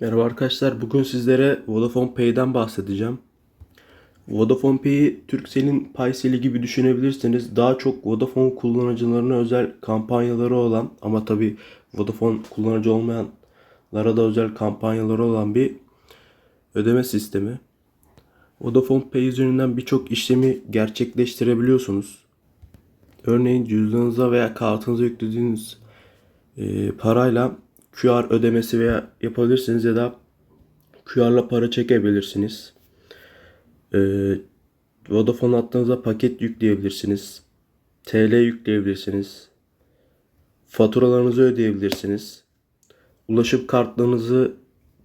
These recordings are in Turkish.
Merhaba arkadaşlar. Bugün sizlere Vodafone Pay'den bahsedeceğim. Vodafone Pay'i Turkcell'in Payseli gibi düşünebilirsiniz. Daha çok Vodafone kullanıcılarına özel kampanyaları olan ama tabi Vodafone kullanıcı olmayanlara da özel kampanyaları olan bir ödeme sistemi. Vodafone Pay üzerinden birçok işlemi gerçekleştirebiliyorsunuz. Örneğin cüzdanınıza veya kartınıza yüklediğiniz e, parayla QR ödemesi veya yapabilirsiniz ya da QR'la para çekebilirsiniz. E, Vodafone hattınıza paket yükleyebilirsiniz. TL yükleyebilirsiniz. Faturalarınızı ödeyebilirsiniz. Ulaşım kartlarınızı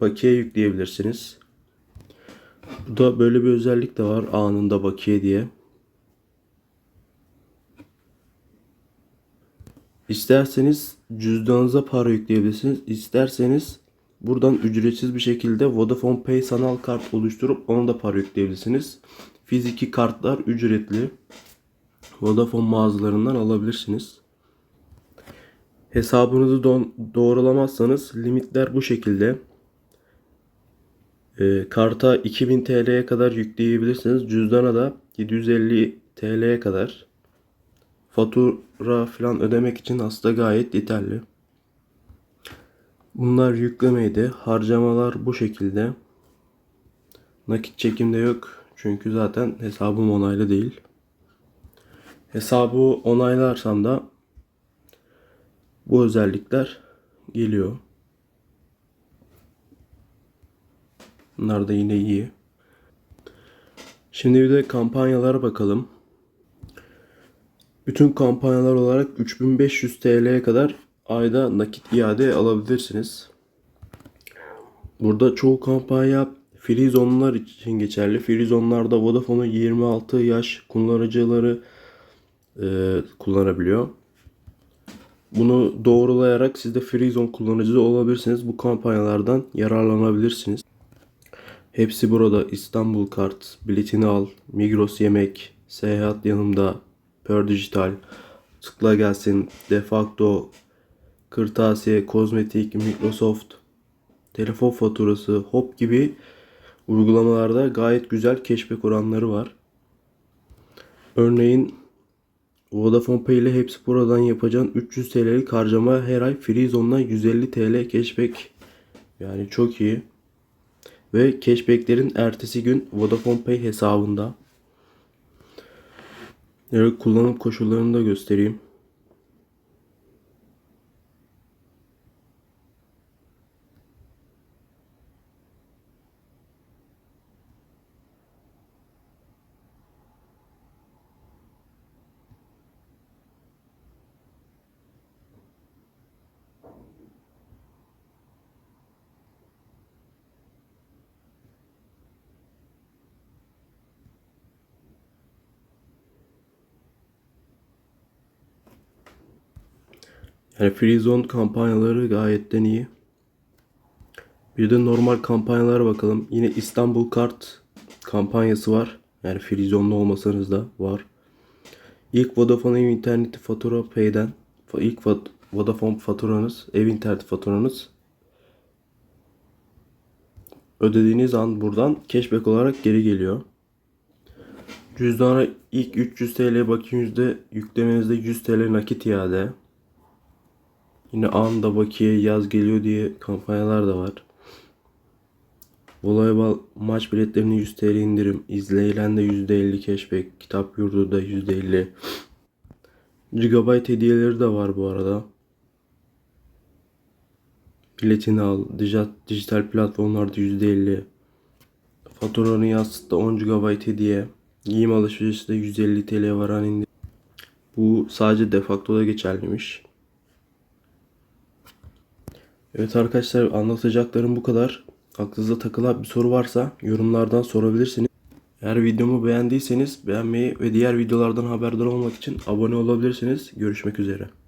bakiye yükleyebilirsiniz. Bu da böyle bir özellik de var anında bakiye diye. İsterseniz cüzdanınıza para yükleyebilirsiniz. İsterseniz buradan ücretsiz bir şekilde Vodafone Pay sanal kart oluşturup ona da para yükleyebilirsiniz. Fiziki kartlar ücretli. Vodafone mağazalarından alabilirsiniz. Hesabınızı doğrulamazsanız limitler bu şekilde. Ee, karta 2000 TL'ye kadar yükleyebilirsiniz. Cüzdana da 750 TL'ye kadar. Fatura falan ödemek için aslında gayet yeterli. Bunlar yüklemeydi. Harcamalar bu şekilde. Nakit çekimde yok. Çünkü zaten hesabım onaylı değil. Hesabı onaylarsam da bu özellikler geliyor. Bunlar da yine iyi. Şimdi bir de kampanyalara bakalım. Bütün kampanyalar olarak 3500 TL'ye kadar ayda nakit iade alabilirsiniz. Burada çoğu kampanya free zone'lar için geçerli. Free zone'larda Vodafone'un 26 yaş kullanıcıları e, kullanabiliyor. Bunu doğrulayarak siz de free zone kullanıcısı olabilirsiniz. Bu kampanyalardan yararlanabilirsiniz. Hepsi burada. İstanbul Kart, biletini al, Migros Yemek, Seyahat Yanımda, Pör Dijital, Tıkla Gelsin, Defacto, Kırtasiye, Kozmetik, Microsoft, telefon faturası, Hop gibi uygulamalarda gayet güzel cashback oranları var. Örneğin Vodafone Pay ile hepsi buradan yapacağın 300 TL'lik harcama her ay Free Zone'dan 150 TL cashback. Yani çok iyi. Ve cashbacklerin ertesi gün Vodafone Pay hesabında. Kullanım koşullarını da göstereyim. Yani Free Zone kampanyaları gayetten iyi. Bir de normal kampanyalara bakalım. Yine İstanbul Kart kampanyası var. Yani Free Zone'lu olmasanız da var. İlk Vodafone ev interneti fatura pay'den ilk Vod- Vodafone faturanız, ev interneti faturanız ödediğiniz an buradan cashback olarak geri geliyor. Cüzdana ilk 300 TL bakiye yüzde yüklemenizde 100 TL nakit iade. Yine anında bakiye yaz geliyor diye kampanyalar da var. Voleybol maç biletlerine 100 TL indirim. İzleyilen de %50 cashback. Kitap yurdu da %50. Gigabyte hediyeleri de var bu arada. Biletini al. Dijital, platformlarda %50. Faturanı yansıt da 10 GB hediye. Giyim alışverişi de 150 TL varan indirim. Bu sadece defaktoda geçerliymiş. Evet arkadaşlar anlatacaklarım bu kadar. Aklınıza takılan bir soru varsa yorumlardan sorabilirsiniz. Eğer videomu beğendiyseniz beğenmeyi ve diğer videolardan haberdar olmak için abone olabilirsiniz. Görüşmek üzere.